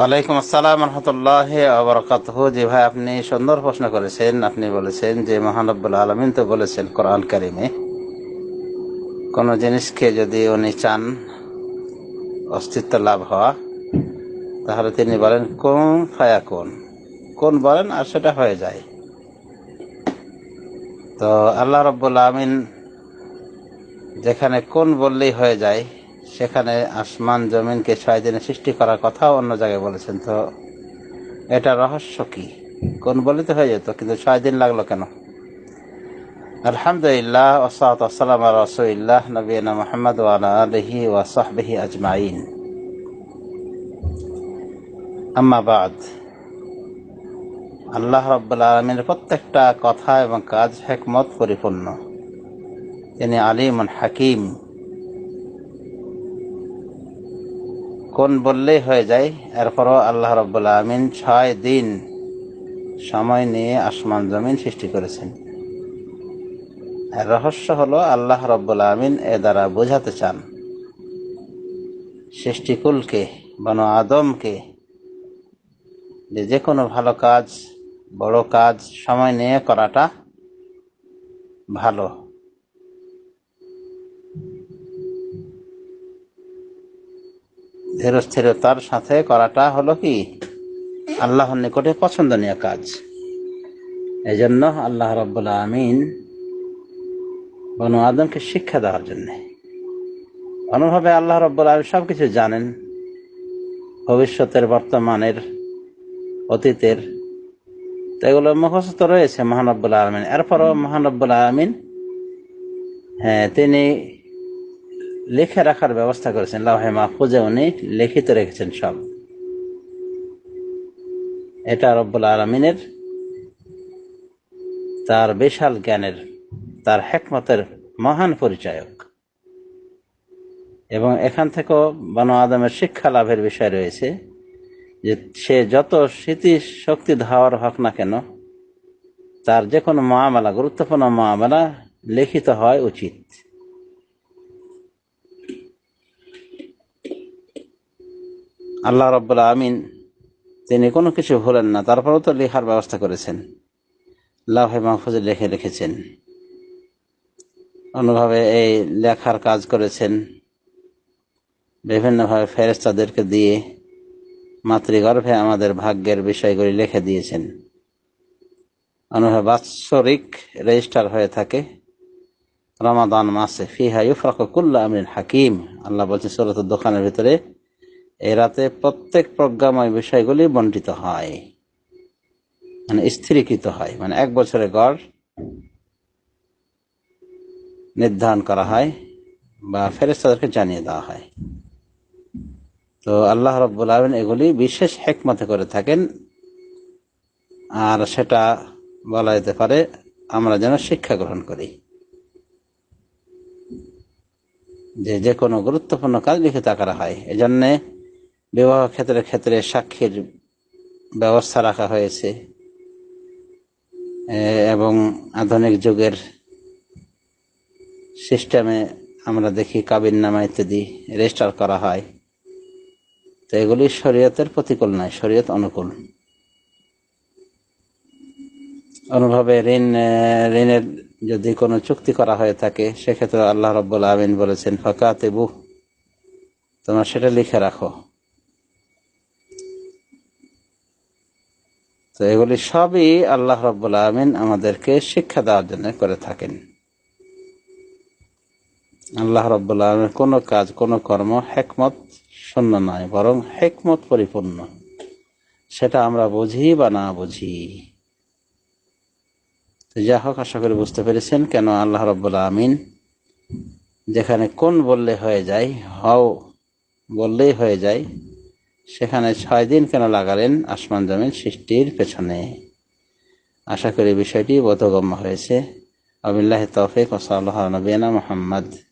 ওয়ালাইকুম আসসালাম রহমতুল্লাহ আবরকাত জি ভাই, আপনি সুন্দর প্রশ্ন করেছেন। আপনি বলেছেন যে, মহানব্বুল আলমিন তো বলেছেন কোরআন কারিমে, কোনো জিনিসকে যদি উনি চান অস্তিত্ব লাভ হওয়া, তাহলে তিনি বলেন, কোন ফায়া কোন কোন বলেন আর সেটা হয়ে যায়। তো আল্লাহ রব্বুল আমিন যেখানে কোন বললেই হয়ে যায় সেখানে আসমান জমিনকে ছয় দিনে সৃষ্টি করার কথাও অন্য জায়গায় বলেছেন। তো এটা রহস্য কি? কোন বলে তো হয়ে যেত? কিন্তু ছয় দিন লাগল কেন? আলহামদুলিল্লাহ ওসাত আসসালাম রসুল্লাহ নবীনা মোহাম্মদ ওয়ালা আলহি ওয়াসাহবিহি আজমাইন। আম্মা বাদ। আল্লাহ রব্বুল আলমীর প্রত্যেকটা কথা এবং কাজ হেকমত পরিপূর্ণ। তিনি আলিমন হাকিম। কোন বললেই হয়ে যায়। এরপরও আল্লাহ রব্বুল্লা আমিন ছয় দিন সময় নিয়ে আসমান জমিন সৃষ্টি করেছেন। রহস্য হলো, আল্লাহ রব্বুল্লা আমিন এ দ্বারা বোঝাতে চান, সৃষ্টিকুলকে, বন আদমকে, যে যে কোনো ভালো কাজ, বড় কাজ, সময় নিয়ে করাটা ভালো। ধীরস্থিরতার সাথে করাটা হলো কি? আল্লাহর নিকটে পছন্দনীয় কাজ। এই জন্য আল্লাহ রব্বুল্লা আমিন বনু আদমকে শিক্ষা দেওয়ার জন্যে অনুভাবে আল্লাহ রব্বুল আলম সব কিছু জানেন। ভবিষ্যতের, বর্তমানের, অতীতের, তো এগুলো মুখস্থ রয়েছে মহানব্বুল আলমিন। এরপরও মহানব্বুল আলমিন হ্যাঁ তিনি লিখে রাখার ব্যবস্থা করেছেন লাহে মাহফুজে উনি লিখিত রেখেছেন সব। এটা রব্বুল আলমিনের তার বিশাল জ্ঞানের, তার হেকমতের মহান পরিচায়ক। এবং এখান থেকেও বন আদমের শিক্ষা লাভের বিষয় রয়েছে যে সে যত স্মৃতি শক্তি ধাওয়ার হোক না কেন, তার যে কোনো মহামেলা, গুরুত্বপূর্ণ মহামেলা লিখিত হয় উচিত। আল্লাহ রব্বুল্লা আমিন তিনি কোনো কিছু ভুলেন না, তারপরেও তো লেখার ব্যবস্থা করেছেন। লাহে মাহফুজে লিখে লিখেছেন অন্যভাবে এই লেখার কাজ করেছেন। বিভিন্নভাবে ফেরেস্তাদেরকে দিয়ে মাতৃগর্ভে আমাদের ভাগ্যের বিষয়গুলি লিখে দিয়েছেন। অন্যভাবে বাৎসরিক রেজিস্টার হয়ে থাকে। রমাদান মাসে ফিহা ইউফরাক কুল্লা আমিন হাকিম। আল্লাহ বলছেন সুরত দোকানের ভিতরে এই রাতে প্রত্যেক প্রজ্ঞাময় বিষয়গুলি বন্টিত হয়। মানে স্থিরীকৃত হয়। মানে এক বছরের গড় নির্ধারণ করা হয় বা ফেরেস্তাদেরকে জানিয়ে দেওয়া হয়। তো আল্লাহ রব্বুল আলমিন এগুলি বিশেষ হেকমতে করে থাকেন। আর সেটা বলা যেতে পারে, আমরা যেন শিক্ষা গ্রহণ করি। যে যে কোনো গুরুত্বপূর্ণ কাজ লিখিত আকারে হয়। এজন্যে বিবাহ ক্ষেত্রে ক্ষেত্রে সাক্ষীর ব্যবস্থা রাখা হয়েছে। এবং আধুনিক যুগের সিস্টেমে আমরা দেখি কাবিন নামা ইত্যাদি রেজিস্টার করা হয়। তো এগুলি শরীয়তের প্রতিকূল নয়, শরীয়ত অনুকূল। অনুভাবে ঋণ ঋণের যদি কোনো চুক্তি করা হয়ে থাকে, সেক্ষেত্রে আল্লাহ রব্বুল আমিন বলেছেন ফাঁকা তেবু তোমরা সেটা লিখে রাখো। তো এগুলি সবই আল্লাহ রব্বুল আমিন আমাদেরকে শিক্ষা দেওয়ার জন্য করে থাকেন। আল্লাহ রব্বুল আলমের কোনো কাজ, কোনো কর্ম হেকমত শূন্য নয়, বরং হেকমত পরিপূর্ণ। সেটা আমরা বুঝি বা না বুঝি। যা হোক, আশা করি বুঝতে পেরেছেন কেন আল্লাহ রব্বুল্লা আমিন যেখানে কোন বললে হয়ে যায়, হও বললেই হয়ে যায় সেখানে ছয় দিন কেন লাগালেন আসমান জমিন সৃষ্টির পেছনে? আশা করি বিষয়টি বোধগম্য হয়েছে। আবিল্লাহ তৌফিক ওসাল নবীনা মোহাম্মদ।